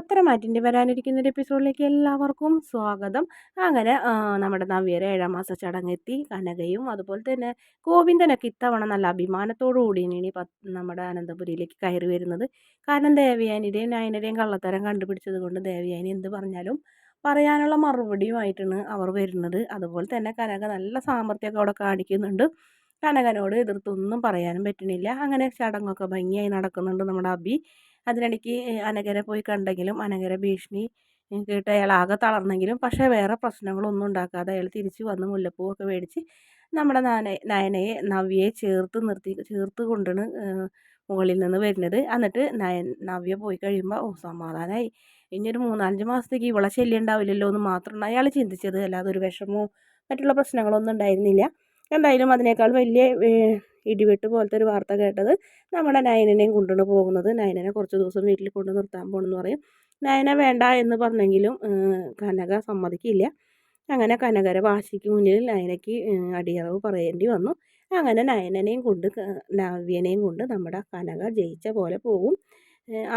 പത്തരമാറ്റിന്റെ വരാനിരിക്കുന്ന ഒരു എപ്പിസോഡിലേക്ക് എല്ലാവർക്കും സ്വാഗതം. അങ്ങനെ നമ്മുടെ നവ്യരെ ഏഴാം മാസ ചടങ്ങെത്തി കനകയും അതുപോലെ തന്നെ ഗോവിന്ദനൊക്കെ ഇത്തവണ നല്ല അഭിമാനത്തോടു കൂടി ഇനി നമ്മുടെ അനന്തപുരിയിലേക്ക് കയറി വരുന്നത്. കാരണം ദേവയാനിയുടെയും നയനയുടെയും കള്ളത്തരം കണ്ടുപിടിച്ചത് കൊണ്ട് ദേവയാനി എന്ത് പറഞ്ഞാലും പറയാനുള്ള മറുപടിയുമായിട്ടാണ് അവർ വരുന്നത്. അതുപോലെ തന്നെ കനക നല്ല സാമർഥ്യമൊക്കെ അവിടെ കാണിക്കുന്നുണ്ട്. കനകനോട് എതിർത്തൊന്നും പറയാനും പറ്റുന്നില്ല. അങ്ങനെ ചടങ്ങൊക്കെ ഭംഗിയായി നടക്കുന്നുണ്ട് നമ്മുടെ അബി. അതിനിടയ്ക്ക് അനഘരെ പോയി കണ്ടെങ്കിലും അനഘര ഭീഷണി കേട്ട് അയാൾ ആകെ തളർന്നെങ്കിലും പക്ഷേ വേറെ പ്രശ്നങ്ങളൊന്നും ഉണ്ടാക്കാതെ അയാൾ തിരിച്ചു വന്ന് മുല്ലപ്പൂവൊക്കെ മേടിച്ച് നമ്മുടെ നാന നയനയെ നവ്യയെ ചേർത്ത് നിർത്തി ചേർത്ത് കൊണ്ടാണ് മുകളിൽ നിന്ന് വരുന്നത്. എന്നിട്ട് നയൻ നവ്യ പോയി കഴിയുമ്പോൾ ഓ സമാധാനമായി ഇനി ഒരു മൂന്നാലഞ്ച് മാസത്തേക്ക് ഇവളെ ശല്യം ഉണ്ടാവില്ലല്ലോ എന്ന് മാത്രമാണ് അയാൾ ചിന്തിച്ചത്. അല്ലാതെ ഒരു വിഷമോ മറ്റുള്ള പ്രശ്നങ്ങളൊന്നും ഉണ്ടായിരുന്നില്ല. എന്തായാലും അതിനേക്കാൾ വലിയ ഇടിവെട്ട് പോലത്തെ ഒരു വാർത്ത കേട്ടത് നമ്മുടെ നയനനെയും കൊണ്ടുകൊണ്ട് പോകുന്നത്. നയനനെ കുറച്ച് ദിവസം വീട്ടിൽ കൊണ്ട് നിർത്താൻ പോകണമെന്ന് പറയും. നയന വേണ്ട എന്ന് പറഞ്ഞെങ്കിലും കനക സമ്മതിക്കില്ല. അങ്ങനെ കനകര വാശിക്ക് മുന്നിൽ നയനയ്ക്ക് അടിയറവ് പറയേണ്ടി വന്നു. അങ്ങനെ നയനനെയും കൊണ്ട് നവ്യനെയും കൊണ്ട് നമ്മുടെ കനക ജയിച്ച പോലെ പോകും.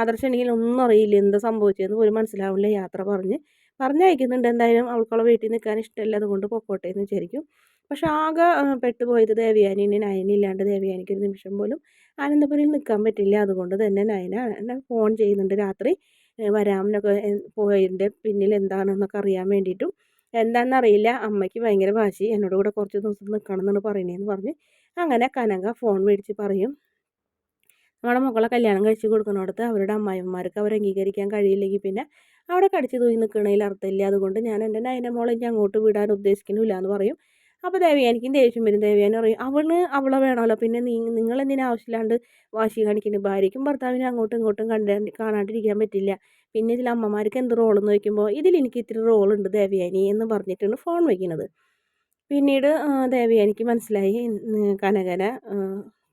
ആദർശനെങ്കിൽ ഒന്നും അറിയില്ല എന്താ സംഭവിച്ചതെന്ന് പോലും മനസ്സിലാവില്ല. യാത്ര പറഞ്ഞ് പറഞ്ഞയക്കുന്നുണ്ട്. എന്തായാലും അവൾക്കുള്ള വീട്ടിൽ നിൽക്കാൻ ഇഷ്ടമല്ല. അതുകൊണ്ട് പൊക്കോട്ടെ എന്ന് വിചാരിക്കും. പക്ഷെ ആകെ പെട്ടുപോയത് ദേവയാനി ഇനി നയനില്ലാണ്ട് ദേവയാനിക്ക് ഒരു നിമിഷം പോലും ആനന്ദപുരിയിൽ നിൽക്കാൻ പറ്റില്ല. അതുകൊണ്ട് തന്നെ നയന എന്നെ ഫോൺ ചെയ്യുന്നുണ്ട് രാത്രി. വരാമെന്നൊക്കെ പോയതിന്റെ പിന്നിൽ എന്താണെന്നൊക്കെ അറിയാൻ വേണ്ടിയിട്ടും. എന്താണെന്നറിയില്ല. അമ്മയ്ക്ക് ഭയങ്കര വാശി. എന്നോട് കൂടെ കുറച്ച് ദിവസം നിൽക്കണം എന്നാണ് പറയണേന്ന് പറഞ്ഞ് അങ്ങനെ കനക ഫോൺ മേടിച്ച് പറയും. നമ്മുടെ മക്കളെ കല്യാണം കഴിച്ച് കൊടുക്കുന്നിടത്ത് അവരുടെ അമ്മായിമാർക്ക് അവരെ അംഗീകരിക്കാൻ കഴിയില്ലെങ്കിൽ പിന്നെ അവിടെ കടിച്ചു തൂങ്ങി നിൽക്കണതിൽ അർത്ഥമില്ല. അതുകൊണ്ട് ഞാൻ എന്റെ നയന മോളെ ഞാൻ അങ്ങോട്ട് വിടാൻ ഉദ്ദേശിക്കുന്നില്ല എന്ന് പറയും. അപ്പോൾ ദേവയാനിക്കും ദേഷ്യം വരും. ദേവയാനി പറയും അവൾ അവളെ വേണമല്ലോ. പിന്നെ നീ നിങ്ങൾ എന്തിനാ ആവശ്യമില്ലാണ്ട് വാശി കാണിക്കുന്നു ഭാര്യയ്ക്കും ഭർത്താവിനും അങ്ങോട്ടും ഇങ്ങോട്ടും കണ്ട കാണാണ്ടിരിക്കാൻ പറ്റില്ല. പിന്നെ ഇതിൽ അമ്മമാർക്ക് എന്ത് റോളെന്ന് ചോദിക്കുമ്പോൾ ഇതിൽ എനിക്ക് ഇത്തിരി റോളുണ്ട് ദേവയാനി എന്ന് പറഞ്ഞിട്ടാണ് ഫോൺ വയ്ക്കുന്നത് പിന്നീട് ദേവയാനിക്ക് മനസ്സിലായി കനകന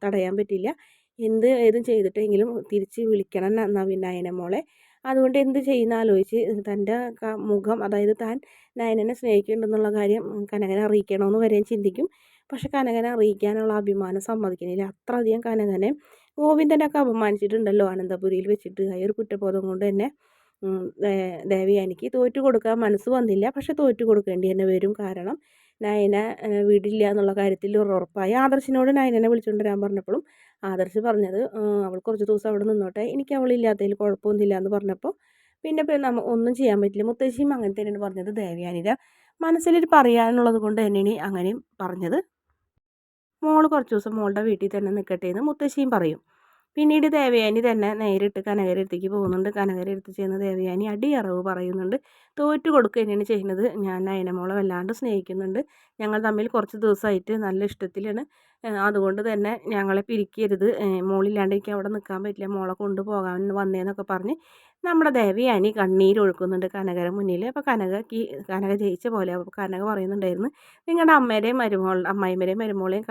തടയാൻ പറ്റില്ല. എന്ത് ഏതും ചെയ്തിട്ടെങ്കിലും തിരിച്ച് വിളിക്കണം നവീൻ നായനെ മോളെ. അതുകൊണ്ട് എന്ത് ചെയ്യുന്ന ആലോചിച്ച് തന്റെ മുഖം അതായത് താൻ നയനനെ സ്നേഹിക്കുന്നുണ്ടെന്നുള്ള കാര്യം കനകനെ അറിയിക്കണമെന്ന് വരെയും ചിന്തിക്കും. പക്ഷെ കനകനെ അറിയിക്കാനുള്ള അഭിമാനം സമ്മതിക്കുന്നില്ല. അത്രയധികം കനകനെ ഗോവിന്ദനൊക്കെ അപമാനിച്ചിട്ടുണ്ടല്ലോ അനന്തപുരിയിൽ വെച്ചിട്ട്. ആ ഒരു കുറ്റബോധം കൊണ്ട് തന്നെ ദേവി എനിക്ക് തോറ്റു കൊടുക്കാൻ മനസ്സ് വന്നില്ല. പക്ഷെ തോറ്റു കൊടുക്കേണ്ടി തന്നെ വരും കാരണം നയന വീടില്ല എന്നുള്ള കാര്യത്തിൽ ഒരു ഉറപ്പായി. ആദർശിനോട് നയനനെ വിളിച്ചുകൊണ്ട് വരാൻ പറഞ്ഞപ്പോഴും ആദർശ് പറഞ്ഞത് അവൾ കുറച്ച് ദിവസം അവിടെ നിന്നോട്ടെ എനിക്ക് അവളില്ലാത്തതിൽ കുഴപ്പമൊന്നുമില്ല എന്ന് പറഞ്ഞപ്പോൾ പിന്നെ നമ്മ ഒന്നും ചെയ്യാൻ പറ്റില്ല. മുത്തശ്ശിയും അങ്ങനെ തന്നെയാണ് പറഞ്ഞത് ദേവയാനിത മനസ്സിൽ പറയാനുള്ളത് കൊണ്ട് തന്നെയാണ് അങ്ങനെയും പറഞ്ഞത്. മോൾ കുറച്ച് ദിവസം മോളുടെ വീട്ടിൽ തന്നെ നിൽക്കട്ടെ എന്ന് മുത്തശ്ശിയും പറയും. പിന്നീട് ദേവയാനി തന്നെ നേരിട്ട് കനകരടുത്തേക്ക് പോകുന്നുണ്ട്. കനകരടുത്ത് ചെയ്യുന്ന ദേവയാനി അടിയറവ് പറയുന്നുണ്ട്. തോറ്റു കൊടുക്കുക തന്നെയാണ് ചെയ്യുന്നത്. ഞാൻ നയനമോളെ വല്ലാണ്ട് സ്നേഹിക്കുന്നുണ്ട്. ഞങ്ങൾ തമ്മിൽ കുറച്ച് ദിവസമായിട്ട് നല്ല ഇഷ്ടത്തിലാണ്. അതുകൊണ്ട് തന്നെ ഞങ്ങളെ പിരിക്കരുത്. മോളില്ലാണ്ട് എനിക്ക് അവിടെ നിൽക്കാൻ പറ്റില്ല. മോളെ കൊണ്ടുപോകാൻ വന്നേന്നൊക്കെ പറഞ്ഞ് നമ്മുടെ ദേവയാനി കണ്ണീരൊഴുക്കുന്നുണ്ട് കനകര മുന്നിൽ അപ്പോൾ കനക കനക ജയിച്ച പോലെ അപ്പോൾ കനക പറയുന്നുണ്ടായിരുന്നു. നിങ്ങളുടെ അമ്മയുടെയും മരുമോൾ അമ്മായിമ്മയുടെയും മരുമോളെയും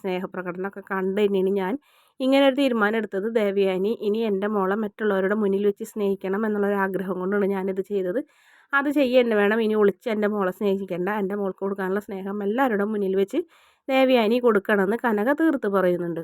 സ്നേഹപ്രകടനമൊക്കെ കണ്ടു തന്നെയാണ് ഞാൻ ഇങ്ങനെ ഒരു തീരുമാനം എടുത്തത് ദേവയാനി. ഇനി എന്റെ മോളെ മറ്റുള്ളവരുടെ മുന്നിൽ വെച്ച് സ്നേഹിക്കണം എന്നുള്ളൊരു ആഗ്രഹം കൊണ്ടാണ് ഞാനിത് ചെയ്തത്. അത് ചെയ്യേണ്ട വേണം ഇനി ഒളിച്ച് എന്റെ മോളെ സ്നേഹിക്കേണ്ട. എന്റെ മോൾക്ക് കൊടുക്കാനുള്ള സ്നേഹം എല്ലാവരുടെ മുന്നിൽ വെച്ച് ദേവയാനി കൊടുക്കണമെന്ന് കനക തീർത്ത് പറയുന്നുണ്ട്.